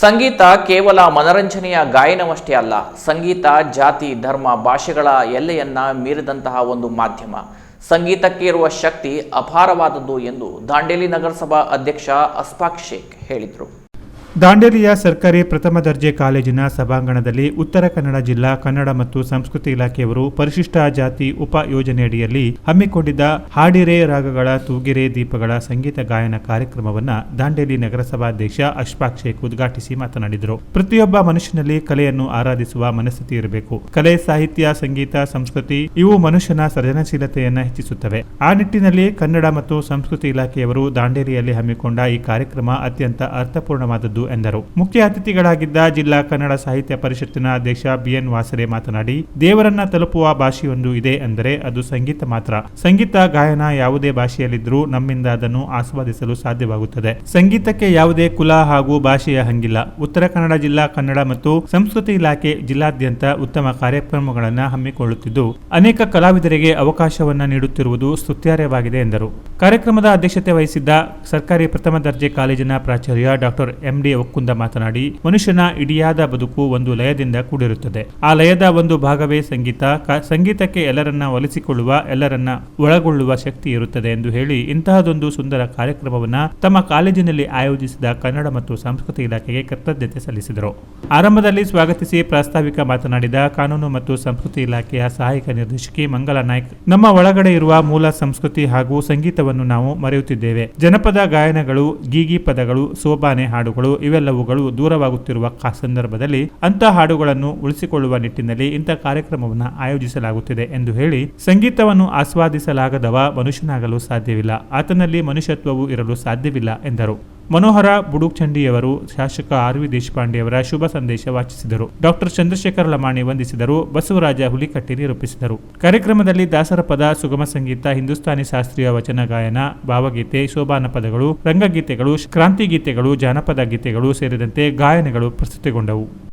ಸಂಗೀತ ಕೇವಲ ಮನರಂಜನೆಯ ಗಾಯನವಷ್ಟೇ ಅಲ್ಲ, ಸಂಗೀತ, ಜಾತಿ, ಧರ್ಮ, ಭಾಷೆಗಳ ಎಲ್ಲೆಯನ್ನ ಮೀರಿದಂತಹ ಒಂದು ಮಾಧ್ಯಮ. ಸಂಗೀತಕ್ಕೆ ಇರುವ ಶಕ್ತಿ ಅಪಾರವಾದದ್ದು ಎಂದು ದಾಂಡೇಲಿ ನಗರಸಭಾ ಅಧ್ಯಕ್ಷ ಅಸ್ಫಾಕ್ ಶೇಖ್ ಹೇಳಿದರು. ದಾಂಡೇಲಿಯ ಸರ್ಕಾರಿ ಪ್ರಥಮ ದರ್ಜೆ ಕಾಲೇಜಿನ ಸಭಾಂಗಣದಲ್ಲಿ ಉತ್ತರ ಕನ್ನಡ ಜಿಲ್ಲಾ ಕನ್ನಡ ಮತ್ತು ಸಂಸ್ಕೃತಿ ಇಲಾಖೆಯವರು ಪರಿಶಿಷ್ಟ ಜಾತಿ ಉಪ ಯೋಜನೆಯಡಿಯಲ್ಲಿ ಹಮ್ಮಿಕೊಂಡಿದ್ದ ಹಾಡಿರೆ ರಾಗಗಳ ತೂಗಿರೆ ದೀಪಗಳ ಸಂಗೀತ ಗಾಯನ ಕಾರ್ಯಕ್ರಮವನ್ನ ದಾಂಡೇಲಿ ನಗರಸಭಾಧ್ಯಕ್ಷ ಅಶ್ಫಾಕ್ ಶೇಖ್ ಉದ್ಘಾಟಿಸಿ ಮಾತನಾಡಿದರು. ಪ್ರತಿಯೊಬ್ಬ ಮನುಷ್ಯನಲ್ಲಿ ಕಲೆಯನ್ನು ಆರಾಧಿಸುವ ಮನಸ್ಥಿತಿ ಇರಬೇಕು. ಕಲೆ, ಸಾಹಿತ್ಯ, ಸಂಗೀತ, ಸಂಸ್ಕೃತಿ ಇವು ಮನುಷ್ಯನ ಸೃಜನಶೀಲತೆಯನ್ನು ಹೆಚ್ಚಿಸುತ್ತವೆ. ಆ ನಿಟ್ಟಿನಲ್ಲಿ ಕನ್ನಡ ಮತ್ತು ಸಂಸ್ಕೃತಿ ಇಲಾಖೆಯವರು ದಾಂಡೇಲಿಯಲ್ಲಿ ಹಮ್ಮಿಕೊಂಡ ಈ ಕಾರ್ಯಕ್ರಮ ಅತ್ಯಂತ ಅರ್ಥಪೂರ್ಣವಾದದ್ದು ಎಂದರು. ಮುಖ್ಯ ಅತಿಥಿಗಳಾಗಿದ್ದ ಜಿಲ್ಲಾ ಕನ್ನಡ ಸಾಹಿತ್ಯ ಪರಿಷತ್ತಿನ ಅಧ್ಯಕ್ಷ ಬಿಎನ್ ವಾಸರೆ ಮಾತನಾಡಿ, ದೇವರನ್ನ ತಲುಪುವ ಭಾಷೆಯೊಂದು ಇದೆ ಅಂದರೆ ಅದು ಸಂಗೀತ ಮಾತ್ರ. ಸಂಗೀತ, ಗಾಯನ ಯಾವುದೇ ಭಾಷೆಯಲ್ಲಿದ್ದರೂ ನಮ್ಮಿಂದ ಅದನ್ನು ಆಸ್ವಾದಿಸಲು ಸಾಧ್ಯವಾಗುತ್ತದೆ. ಸಂಗೀತಕ್ಕೆ ಯಾವುದೇ ಕುಲ ಹಾಗೂ ಭಾಷೆಯ ಹಂಗಿಲ್ಲ. ಉತ್ತರ ಕನ್ನಡ ಜಿಲ್ಲಾ ಕನ್ನಡ ಮತ್ತು ಸಂಸ್ಕೃತಿ ಇಲಾಖೆ ಜಿಲ್ಲಾದ್ಯಂತ ಉತ್ತಮ ಕಾರ್ಯಕ್ರಮಗಳನ್ನು ಹಮ್ಮಿಕೊಳ್ಳುತ್ತಿದ್ದು, ಅನೇಕ ಕಲಾವಿದರಿಗೆ ಅವಕಾಶವನ್ನ ನೀಡುತ್ತಿರುವುದು ಸ್ತುತ್ಯಾರ್ಹವಾಗಿದೆ ಎಂದರು. ಕಾರ್ಯಕ್ರಮದ ಅಧ್ಯಕ್ಷತೆ ವಹಿಸಿದ್ದ ಸರ್ಕಾರಿ ಪ್ರಥಮ ದರ್ಜೆ ಕಾಲೇಜಿನ ಪ್ರಾಚಾರ್ಯ ಡಾಕ್ಟರ್ ಎಂಡಿ ಒಕ್ಕುಂದ ಮಾತನಾಡಿ, ಮನುಷ್ಯನ ಇಡಿಯಾದ ಬದುಕು ಒಂದು ಲಯದಿಂದ ಕೂಡಿರುತ್ತದೆ. ಆ ಲಯದ ಒಂದು ಭಾಗವೇ ಸಂಗೀತ. ಸಂಗೀತಕ್ಕೆ ಎಲ್ಲರನ್ನ ಒಲಿಸಿಕೊಳ್ಳುವ, ಎಲ್ಲರನ್ನ ಒಳಗೊಳ್ಳುವ ಶಕ್ತಿ ಇರುತ್ತದೆ ಎಂದು ಹೇಳಿ, ಇಂತಹದೊಂದು ಸುಂದರ ಕಾರ್ಯಕ್ರಮವನ್ನ ತಮ್ಮ ಕಾಲೇಜಿನಲ್ಲಿ ಆಯೋಜಿಸಿದ ಕನ್ನಡ ಮತ್ತು ಸಂಸ್ಕೃತಿ ಇಲಾಖೆಗೆ ಕೃತಜ್ಞತೆ ಸಲ್ಲಿಸಿದರು. ಆರಂಭದಲ್ಲಿ ಸ್ವಾಗತಿಸಿ ಪ್ರಾಸ್ತಾವಿಕ ಮಾತನಾಡಿದ ಕಾನೂನು ಮತ್ತು ಸಂಸ್ಕೃತಿ ಇಲಾಖೆಯ ಸಹಾಯಕ ನಿರ್ದೇಶಕಿ ಮಂಗಲ ನಾಯ್ಕ್, ನಮ್ಮ ಒಳಗಡೆ ಇರುವ ಮೂಲ ಸಂಸ್ಕೃತಿ ಹಾಗೂ ಸಂಗೀತವನ್ನು ನಾವು ಮರೆಯುತ್ತಿದ್ದೇವೆ. ಜನಪದ ಗಾಯನಗಳು, ಗೀಗಿ ಪದಗಳು, ಸೋಬಾನೆ ಹಾಡುಗಳು ಇವೆಲ್ಲವುಗಳು ದೂರವಾಗುತ್ತಿರುವ ಸಂದರ್ಭದಲ್ಲಿ ಅಂತಹ ಹಾಡುಗಳನ್ನು ಉಳಿಸಿಕೊಳ್ಳುವ ನಿಟ್ಟಿನಲ್ಲಿ ಇಂಥ ಕಾರ್ಯಕ್ರಮವನ್ನು ಆಯೋಜಿಸಲಾಗುತ್ತಿದೆ ಎಂದು ಹೇಳಿ ಸಂಗೀತವನ್ನು ಆಸ್ವಾದಿಸಲಾಗದವ ಮನುಷ್ಯನಾಗಲು ಸಾಧ್ಯವಿಲ್ಲ. ಆತನಲ್ಲಿ ಮನುಷ್ಯತ್ವವು ಇರಲು ಸಾಧ್ಯವಿಲ್ಲ ಎಂದರು. ಮನೋಹರ ಬುಡುಕ್ಚಂಡಿಯವರು ಶಾಸಕ ಆರ್ ವಿ ದೇಶಪಾಂಡೆಯವರ ಶುಭ ಸಂದೇಶ ವಾಚಿಸಿದರು. ಡಾಕ್ಟರ್ ಚಂದ್ರಶೇಖರ ಲಮಾಣಿ ವಂದಿಸಿದರು. ಬಸವರಾಜ ಹುಲಿಕಟ್ಟಿ ನಿರೂಪಿಸಿದರು. ಕಾರ್ಯಕ್ರಮದಲ್ಲಿ ದಾಸರ ಪದ ಸುಗಮ ಸಂಗೀತ, ಹಿಂದೂಸ್ತಾನಿ ಶಾಸ್ತ್ರೀಯ ವಚನ ಗಾಯನ, ಭಾವಗೀತೆ ಶೋಭಾನ ಪದಗಳು ರಂಗಗೀತೆಗಳು ಕ್ರಾಂತಿ ಗೀತೆಗಳು ಜಾನಪದ ಗೀತೆಗಳು ಸೇರಿದಂತೆ ಗಾಯನಗಳು ಪ್ರಸ್ತುತಿಗೊಂಡವು.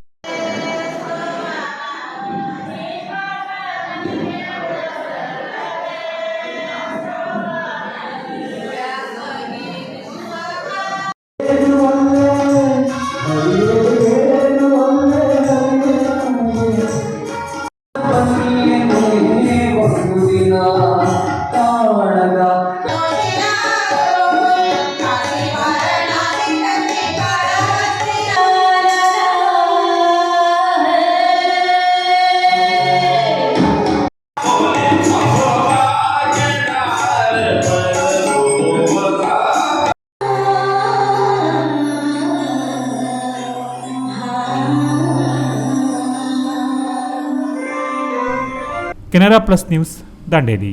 Canara plus news Dandeli